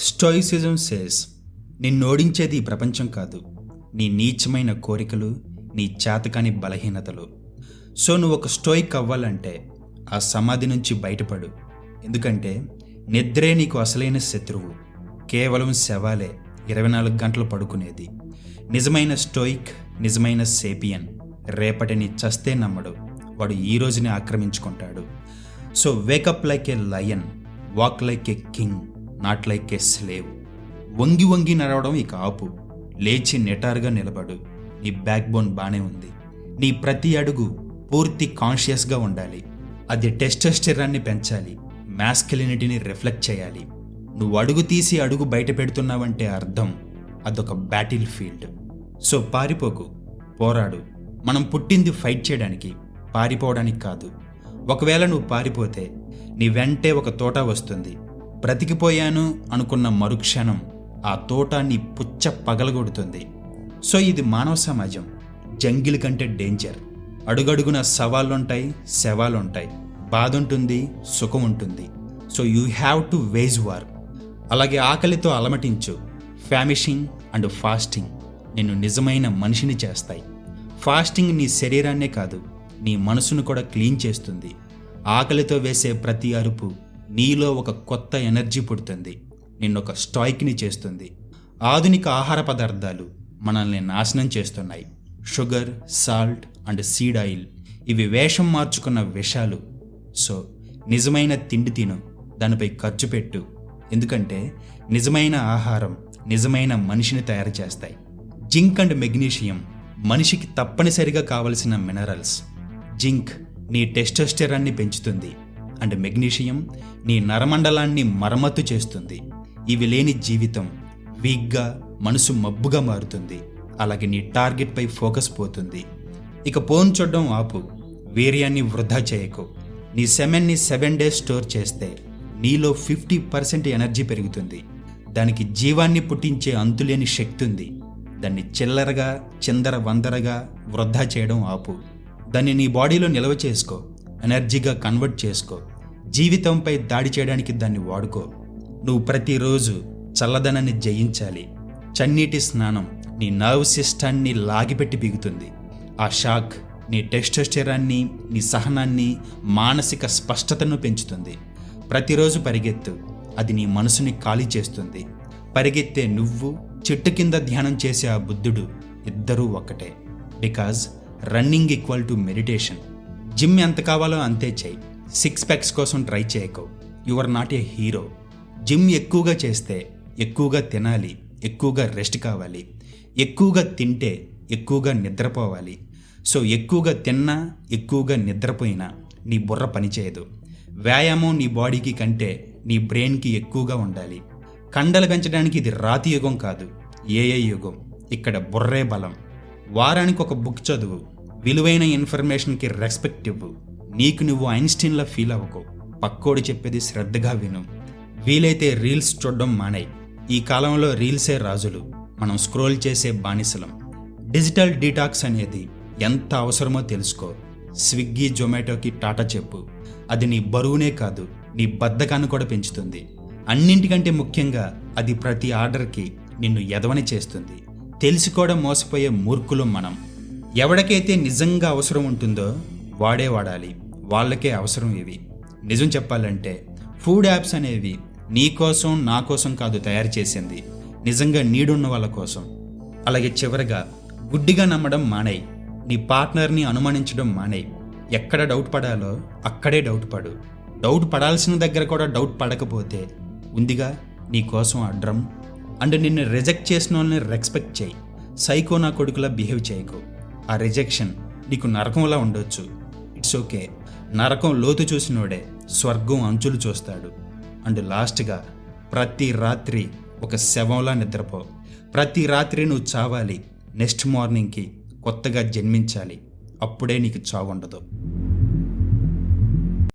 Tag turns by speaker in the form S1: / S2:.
S1: Stoicism says నిన్నోడించేది ఈ ప్రపంచం కాదు నీ నీచమైన కోరికలు నీ చేతకాని బలహీనతలు. సో నువ్వు ఒక స్టోయిక్ అవ్వాలంటే ఆ సమాధి నుంచి బయటపడు. ఎందుకంటే నిద్రే నీకు అసలైన శత్రువు కేవలం శవాలే ఇరవై నాలుగు గంటలు పడుకునేది. నిజమైన స్టోయిక్ నిజమైన సేపియన్ రేపటిని చస్తే నమ్మడు వాడు ఈ రోజుని ఆక్రమించుకుంటాడు. So wake up like a lion walk like a king. Not like a slave వంగి వంగి నడవడం ఇక ఆపు లేచి నిటారుగా నిలబడు. నీ బ్యాక్ బోన్ బాగానే ఉంది. నీ ప్రతి అడుగు పూర్తి కాన్షియస్గా ఉండాలి. అది టెస్టోస్టెరాన్ని పెంచాలి. మ్యాస్కిలినిటీని రిఫ్లెక్ట్ చేయాలి. నువ్వు అడుగు తీసి అడుగు బయట పెడుతున్నావంటే అర్థం. అదొక బ్యాటిల్ ఫీల్డ్. సో పారిపోకు. పోరాడు. మనం పుట్టింది ఫైట్ చేయడానికి పారిపోవడానికి కాదు. ఒకవేళ నువ్వు పారిపోతే నీ వెంటే ఒక తోట వస్తుంది. బ్రతికిపోయాను అనుకున్న మరుక్షణం ఆ తోటాన్ని పుచ్చ పగలగొడుతుంది. సో ఇది మానవ సమాజం. జంగిల్ కంటే డేంజర్. అడుగడుగున సవాళ్ళుంటాయి శవాలుంటాయి. బాధ ఉంటుంది సుఖం ఉంటుంది so you have to wage war. అలాగే ఆకలితో అలమటించు. ఫ్యామిషింగ్ అండ్ ఫాస్టింగ్ నిన్ను నిజమైన మనిషిని చేస్తాయి. ఫాస్టింగ్ నీ శరీరాన్నే కాదు నీ మనసును కూడా క్లీన్ చేస్తుంది. ఆకలితో వేసే ప్రతి అరుపు నీలో ఒక కొత్త ఎనర్జీ పుడుతుంది. నిన్నొక స్టాయిక్ని చేస్తుంది. ఆధునిక ఆహార పదార్థాలు మనల్ని నాశనం చేస్తున్నాయి. Sugar salt and seed oil ఇవి వేషం మార్చుకున్న విషాలు. సో నిజమైన తిండి తిను. దానిపై ఖర్చు పెట్టు. ఎందుకంటే నిజమైన ఆహారం నిజమైన మనిషిని తయారు చేస్తాయి. జింక్ అండ్ మెగ్నీషియం మనిషికి తప్పనిసరిగా కావలసిన మినరల్స్. జింక్ నీ టెస్టోస్టెరాన్ని పెంచుతుంది. అండ్ మెగ్నీషియం నీ నరమండలాన్ని మరమ్మతు చేస్తుంది. ఇవి లేని జీవితం వీక్గా మనసు మబ్బుగా మారుతుంది. అలాగే నీ టార్గెట్పై ఫోకస్ పోతుంది. ఇక ఫోన్ చూడడం ఆపు వీర్యాన్ని వృధా చేయకు. నీ సెమెన్ని సెవెన్ డేస్ స్టోర్ చేస్తే నీలో ఫిఫ్టీ పర్సెంట్ ఎనర్జీ పెరుగుతుంది. దానికి జీవాన్ని పుట్టించే అంతులేని శక్తి ఉంది దాన్ని చిల్లరగా చిందర వందరగా వృధా చేయడం ఆపు. దాన్ని నీ బాడీలో నిల్వ చేసుకో ఎనర్జీగా కన్వర్ట్ చేసుకో. జీవితంపై దాడి చేయడానికి దాన్ని వాడుకో. నువ్వు ప్రతిరోజు చల్లదనాన్ని జయించాలి. చన్నీటి స్నానం నీ నర్వ్ సిస్టాన్ని లాగిపెట్టి బిగుతుంది. ఆ షాక్ నీ టెస్టోస్టెరాన్ని నీ సహనాన్ని మానసిక స్పష్టతను పెంచుతుంది. ప్రతిరోజు పరిగెత్తు. అది నీ మనసుని ఖాళీ చేస్తుంది. పరిగెత్తే నువ్వు చెట్టు కింద ధ్యానం చేసే ఆ బుద్ధుడు ఇద్దరూ ఒక్కటే. Because running equal to meditation. Gym ఎంత కావాలో అంతే చేయి. సిక్స్ ప్యాక్స్ కోసం ట్రై చేయకు. Your not a hero gym ఎక్కువగా చేస్తే ఎక్కువగా తినాలి ఎక్కువగా రెస్ట్ కావాలి ఎక్కువగా తింటే ఎక్కువగా నిద్రపోవాలి. సో ఎక్కువగా తిన్నా ఎక్కువగా నిద్రపోయినా నీ బుర్ర పనిచేయదు వ్యాయామం నీ బాడీకి కంటే నీ బ్రెయిన్కి ఎక్కువగా ఉండాలి. కండలు పెంచడానికి ఇది రాతి యుగం కాదు ఏఏ యుగం. ఇక్కడ బుర్రే బలం. వారానికి ఒక బుక్ చదువు. విలువైన ఇన్ఫర్మేషన్కి రెస్పెక్ట్ ఇవ్వు. నీకు నువ్వు ఐన్స్టీన్లా ఫీల్ అవ్వకు. పక్కోడు చెప్పేది శ్రద్ధగా విను. వీలైతే రీల్స్ చూడడం మానే ఈ కాలంలో రీల్సే రాజులు. మనం స్క్రోల్ చేసే బానిసలం. డిజిటల్ డీటాక్స్ అనేది ఎంత అవసరమో తెలుసుకో. స్విగ్గీ జొమాటోకి టాటా చెప్పు. అది నీ బరువునే కాదు నీ బద్ధకాన్ని కూడా పెంచుతుంది. అన్నింటికంటే ముఖ్యంగా అది ప్రతి ఆర్డర్కి నిన్ను ఎదవని చేస్తుంది. తెలుసుకోవడం మోసపోయే మూర్ఖులు మనం. ఎవడికైతే నిజంగా అవసరం ఉంటుందో వాడే వాడాలి. వాళ్ళకే అవసరం ఇవి. నిజం చెప్పాలంటే ఫుడ్ యాప్స్ అనేవి నీ కోసం నా కోసం కాదు తయారు చేసింది. నిజంగా నీడున్న వాళ్ళ కోసం. అలాగే చివరగా గుడ్డిగా నమ్మడం మానేయి. నీ పార్ట్నర్ని అనుమానించడం మానేయి. ఎక్కడ డౌట్ పడాలో అక్కడే డౌట్ పడు. డౌట్ పడాల్సిన దగ్గర కూడా డౌట్ పడకపోతే ఉందిగా నీ కోసం ఆ డ్రమ్ అండ్ నిన్ను రిజెక్ట్ చేసిన వాళ్ళని రెస్పెక్ట్ చేయి. సైకో నా కొడుకులా బిహేవ్ చేయకు. ఆ రిజెక్షన్ నీకు నరకంలా ఉండొచ్చు. ఇట్స్ ఓకే నరకం లోతు చూసినోడే స్వర్గం అంచులు చూస్తాడు. అండ్ లాస్ట్గా ప్రతి రాత్రి ఒక శవంలా నిద్రపో. ప్రతి రాత్రి నువ్వు చావాలి. నెక్స్ట్ మార్నింగ్కి కొత్తగా జన్మించాలి. అప్పుడే నీకు చావుండదు.